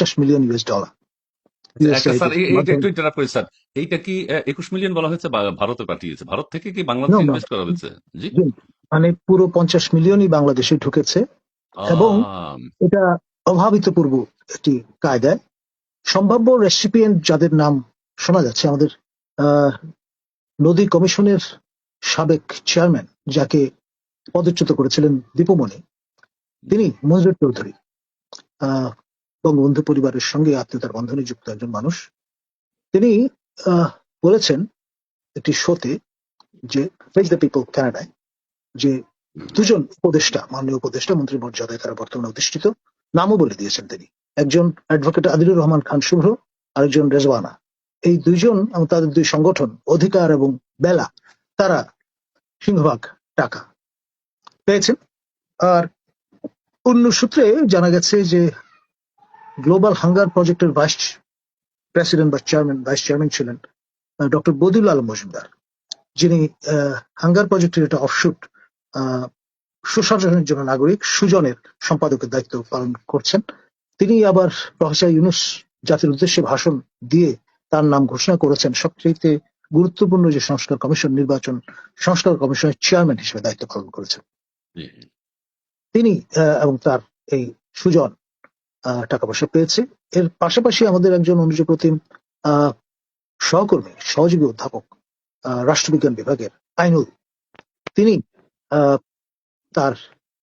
পঞ্চাশ million US dollar sir একটু interrupt করি স্যার এইটা কি একুশ মিলিয়ন বলা হয়েছে ভারতে পাঠিয়েছে? ভারত থেকে কি বাংলাদেশে No, no. ইনভেস্ট করা হয়েছে? মানে পুরো পঞ্চাশ মিলিয়নই বাংলাদেশে ঢুকেছে। এবং এটা অভাবিতপূর্ব একটি কায়দায়। সম্ভাব্য রেসিপিয়েন্ট যাদের নাম শোনা যাচ্ছে আমাদের আহ, নদী কমিশনের সাবেক চেয়ারম্যান যাকে পদচ্যুত করেছিলেন দীপমণি তিনি মঞ্জুর চৌধুরী। আহ, বঙ্গবন্ধু পরিবারের সঙ্গে আত্মীয়তার বন্ধনে যুক্ত একজন মানুষ। তিনি বলেছেন একটি শোতে যে ফেস দ্য পিপল কানাডায় যে দুজন উপদেষ্টা, মাননীয় উপদেষ্টা, মন্ত্রী মর্যাদায় তারা বর্তমানে অধিষ্ঠিত, নামও বলে দিয়েছেন তিনি। একজন অ্যাডভোকেট আদিলুর রহমান খান শুভ্র, আরেকজন রেজওয়ানা। এই দুইজন এবং তাদের দুই সংগঠন, অধিকার এবং বেলা, তারা সিংহভাগ টাকা পেয়েছেন। আর অন্য সূত্রে জানা গেছে যে গ্লোবাল হাঙ্গার প্রজেক্টের ভাইস প্রেসিডেন্ট বা চেয়ারম্যান ভাইস চেয়ারম্যান ছিলেন ডক্টর বদিউল আলম মজুমদার যিনি হাঙ্গার প্রজেক্টের একটা অফশুট সুশাসনের জন্য নাগরিক সুজনের সম্পাদকের দায়িত্ব পালন করছেন। তিনি আবার প্রফেসর ইউনুস জাতির উদ্দেশ্যে ভাষণ দিয়ে তার নাম ঘোষণা করেছেন। সবচেয়ে গুরুত্বপূর্ণ যে সংস্কার কমিশন নির্বাচন সংস্কার কমিশনের চেয়ারম্যান হিসেবে দায়িত্ব পালন করেছেন। তিনি এবং তার এই সুজন টাকা পয়সা পেয়েছে। এর পাশাপাশি আমাদের একজন অনুজপ্রতিম আহ, সহকর্মী সহযোগী অধ্যাপক রাষ্ট্রবিজ্ঞান বিভাগের আইনুল। তিনি তার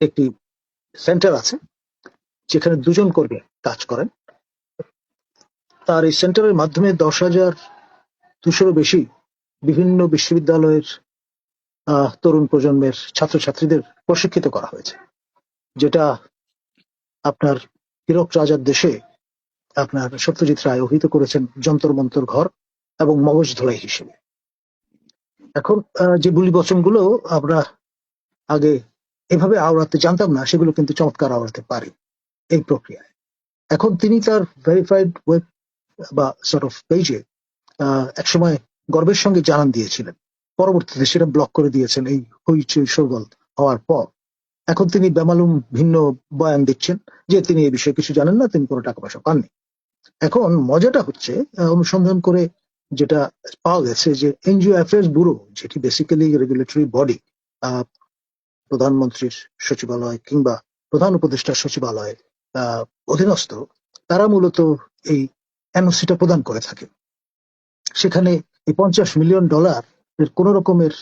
একটি সেন্টার আছে যেখানে দুজন কর্মী কাজ করেন। তার এই সেন্টারের মাধ্যমে দশ হাজার দুশোরও বেশি বিভিন্ন বিশ্ববিদ্যালয়ের তরুণ প্রজন্মের ছাত্রছাত্রীদের প্রশিক্ষিত করা হয়েছে যেটা আপনার হীরক রাজার দেশে আপনার সত্যজিৎ রায় অভিহিত করেছেন যন্তর মন্তর ঘর এবং মগজ ধোলাই হিসেবে। এখন যে বুলি বচনগুলো আমরা আগে এভাবে আওড়াতে জানতাম না, সেগুলো কিন্তু চমৎকার আওড়াতে পারি এই প্রক্রিয়ায়। এখন তিনি তার ভেরিফাইড ওয়েব বা সর্ট অফ পেজে একসময় গর্বের সঙ্গে জানান দিয়েছিলেন। পরবর্তীতে সেটা ব্লক করে দিয়েছেন এই হইচই সৌগল হওয়ার পর। এখন তিনি বেমালুম ভিন্ন বয়ান দিচ্ছেন যে তিনি এই বিষয়ে কিছু জানেন না, তিনি কোনো টাকা পয়সা পাননি। এখন মজাটা হচ্ছে অনুসন্ধান করে যেটা পাওয়া গেছে যে এনজিও অ্যাফেয়ার্স ব্যুরো, যেটি বেসিক্যালি রেগুলেটরি বডি প্রধানমন্ত্রীর সচিবালয় কিংবা প্রধান উপদেষ্টার সচিবালয় অধীনস্থ, তারা মূলত এই এনওসিটা প্রদান করে থাকে। সেখানে এই পঞ্চাশ মিলিয়ন ডলার এর কোন রকমের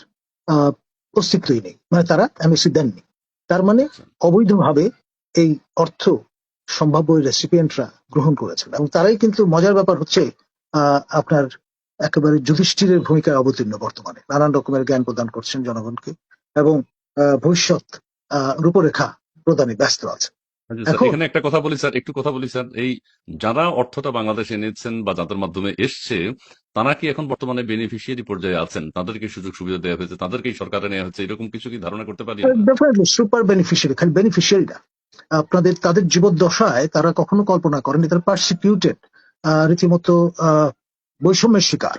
অস্তিত্বই নেই। মানে তারা এনওসি দেননি। তার মানে অবৈধভাবে এই অর্থ সম্ভাব্য রেসিপিয়েন্টরা গ্রহণ করেছেন এবং তারাই কিন্তু মজার ব্যাপার হচ্ছে আপনার একেবারে যুধিষ্ঠিরের ভূমিকায় অবতীর্ণ বর্তমানে। নানান রকমের জ্ঞান প্রদান করছেন জনগণকে এবং ভবিষ্যৎ রূপরেখা প্রদানে ব্যস্ত আছে এখন- এখানে একটা কথা বলি স্যার একটু কথা বলি স্যার। এই যারা অর্থটা বাংলাদেশে এনেছেন বা যাদের মাধ্যমে এসছে তারা কি এখন বর্তমানে বেনিফিশিয়ারি পর্যায়ে আছেন? তাদেরকে সুযোগ সুবিধা দেওয়া হয়েছে তাদেরকেই সরকারে নেওয়া হচ্ছে এরকম কিছু কি ধারণা করতে পারি? সুপার বেনিফিশিয়ারি খালি বেনিফিশিয়ারি না আপনাদের তাদের জীবদ্দশায় তারা কখনো কল্পনা করেনি তারা পার্সিকিউটেড রীতিমতো আহ, বৈষম্যের শিকার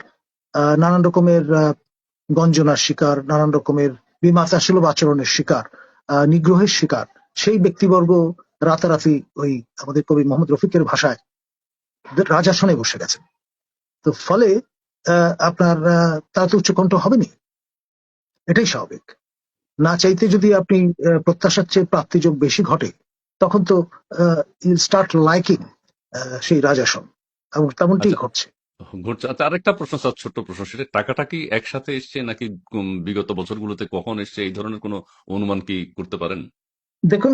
আহ, নানান রকমের গঞ্জনার শিকার নানান রকমের বিমাতাসুলভ আচরণের শিকার আহ, নিগ্রহের শিকার। সেই ব্যক্তিবর্গ রাতারাতি ওই আমাদের কবি মোহাম্মদ রফিকের ভাষায় রাজাসনে বসে গেছে। তো ফলে আপনার তারা তো উচ্চকণ্ঠ হবেনি এটাই স্বাভাবিক। না চাইতে যদি আপনি প্রত্যাশার চেয়ে প্রাপ্তিযোগ বেশি ঘটে তখন তো স্টার্ট লাইকিং সেই রাজাসন। এবং তেমনটি আচ্ছা। ঘটছে। ঘুরছে আচ্ছা আরেকটা প্রশ্ন স্যার ছোট্ট প্রশ্ন। সেটা টাকাটা কি একসাথে এসছে নাকি বিগত বছরগুলোতে কখন এসছে? এই ধরনের কোনো অনুমান কি করতে পারেন? দেখুন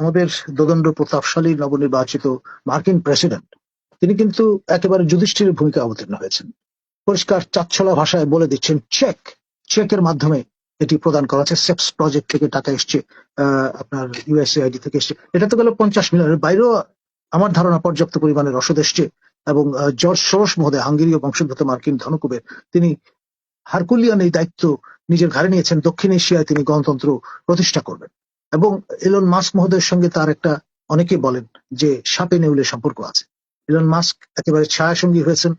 আমাদের দদণ্ড প্রতাপশালী নবনির্বাচিত মার্কিন প্রেসিডেন্ট, তিনি কিন্তু একেবারে যুধিষ্ঠিরের ভূমিকা অবতীর্ণ হয়েছেন। পরিষ্কার চাচ্ছলা ভাষায় বলে দিচ্ছেন চেক চেকের মাধ্যমে এটি প্রদান করা হচ্ছে। সেপস প্রজেক্ট থেকে টাকা এসছে আপনার ইউএসএআইডি থেকে এসছে। এটা তো গেল পঞ্চাশ মিলিয়নের বাইরেও আমার ধারণা পর্যাপ্ত পরিমাণে রসদ এসছে এবং জর্জ সরস মহোদয়, হাঙ্গেরীয় বংশোদ্ভূত মার্কিন ধনকুবের, তিনি হারকুলিয়ান এই দায়িত্ব নিজের ঘাড়ে নিয়েছেন। দক্ষিণ এশিয়ায় তিনি গণতন্ত্র প্রতিষ্ঠা করবেন। এবং এলন মাস্ক মহোদয়ের সঙ্গে তার একটা অনেকে বলেন যে সাপে নেউলে সম্পর্ক আছে। এলন মাস্ক একেবারে ছায়া সঙ্গী হয়েছেন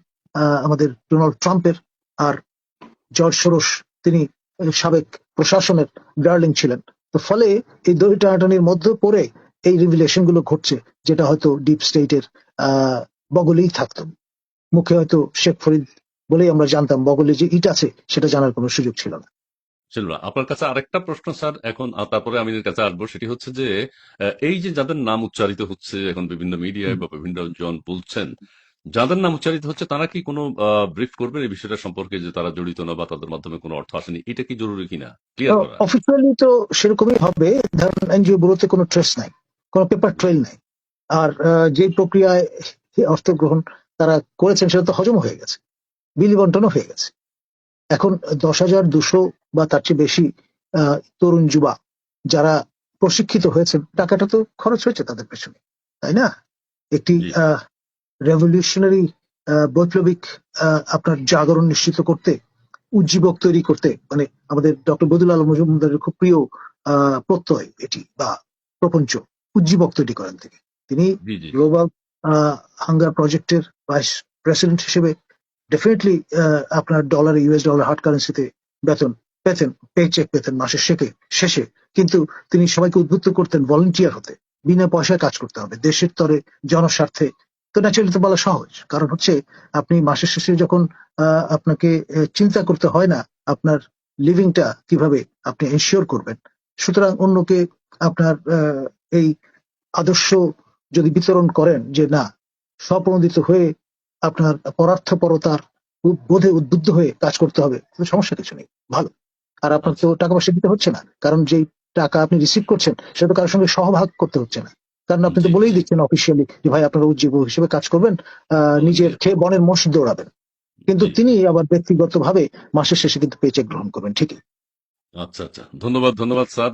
আমাদের ডোনাল্ড ট্রাম্পের আর জর্জ সরোস তিনি সাবেক প্রশাসনের ডার্লিং ছিলেন। তো ফলে এই দড়ি টানাটানির মধ্যে পড়ে এই রিভিলেশনগুলো ঘটছে, যেটা হয়তো ডিপ স্টেটের বগলেই থাকতো। মুখে হয়তো শেখ ফরিদ বলেই আমরা জানতাম বগলে যে ইট আছে, সেটা জানার কোনো সুযোগ ছিল না। ছিল না। আপনার কাছে আরেকটা প্রশ্ন স্যার এখন তারপরে আমি কাছে আসব সেটি হচ্ছে যে এই যে যাদের নাম উচ্চারিত হচ্ছে এখন বিভিন্ন মিডিয়ায় বা বিভিন্ন জন বলছেন যাদের নাম উচ্চারিত হচ্ছে তারা কি কোনো ব্রিফ করবেন এই বিষয়টা সম্পর্কে যে তারা জড়িত না বা তাদের মাধ্যমে কোনো অর্থ আসেনি? এটা কি জরুরি কিনা? অফিসিয়ালি তো সেরকমই হবে। ধরেন এনজিও গুলোতে কোনো ট্রেস নাই কোনো পেপার ট্রেল নাই। আর যে প্রক্রিয়ায় অর্থ গ্রহণ তারা করেছেন সেটা তো হজম হয়ে গেছে বিলি বন্টনও হয়ে গেছে। এখন দশ হাজার দুশো বা তার চেয়ে বেশি তরুণ যুবা যারা প্রশিক্ষিত হয়েছে টাকাটা তো খরচ হয়েছে তাদের পেছনে তাই না? একটি। রেভলিউশনারি বৈপ্লবিক আপনার জাগরণ নিশ্চিত করতে উজ্জীবক তৈরি করতে মানে আমাদের ডক্টর বদুল আলম মজুমদারের খুব প্রিয় আহ, প্রত্যয় এটি বা প্রপঞ্চ উজ্জীবক তৈরি করেন তিনি। তিনি গ্লোবাল হাঙ্গার প্রজেক্টের ভাইস প্রেসিডেন্ট হিসেবে ডেফিনেটলি আপনার ডলার ইউএস ডলার হার্ড কারেন্সিতে বেতন, পেতেন পে চেক পেতেন মাসের শেষে শেষে। কিন্তু তিনি সবাইকে উদ্বুদ্ধ করতেন ভলেন্টিয়ার হতে। বিনা পয়সায় কাজ করতে হবে। দেশের তরে জনস্বার্থে। তো ন্যাচারালি তো বলা সহজ। কারণ হচ্ছে, আপনি মাসের শেষে যখন আপনাকে চিন্তা করতে হয় না, আপনার লিভিংটা কীভাবে আপনি এনশিওর করবেন। সুতরাং অন্যকে আপনার এই আদর্শ যদি বিতরণ করেন যে না স্বপ্রণোদিত হয়ে আপনার পরার্থপরতার বোধে উদ্বুদ্ধ হয়ে কাজ করতে হবে সমস্যা কিছু নেই ভালো। আর আপনার তো টাকা পয়সা দিতে হচ্ছে না কারণ যেই টাকা আপনি রিসিভ করছেন সেটা তো কারোর সঙ্গে সহভাগ করতে হচ্ছে না। কারণ আপনি তো বলেই দিচ্ছেন অফিসিয়ালি যে ভাই আপনারা উজ্জীব হিসেবে কাজ করবেন আহ, নিজের খেয়ে বনের মোষ দৌড়াবেন। কিন্তু তিনি আবার ব্যক্তিগতভাবে মাসের শেষে কিন্তু পেচেক গ্রহণ করবেন ঠিকই। আচ্ছা আচ্ছা। ধন্যবাদ ধন্যবাদ স্যার।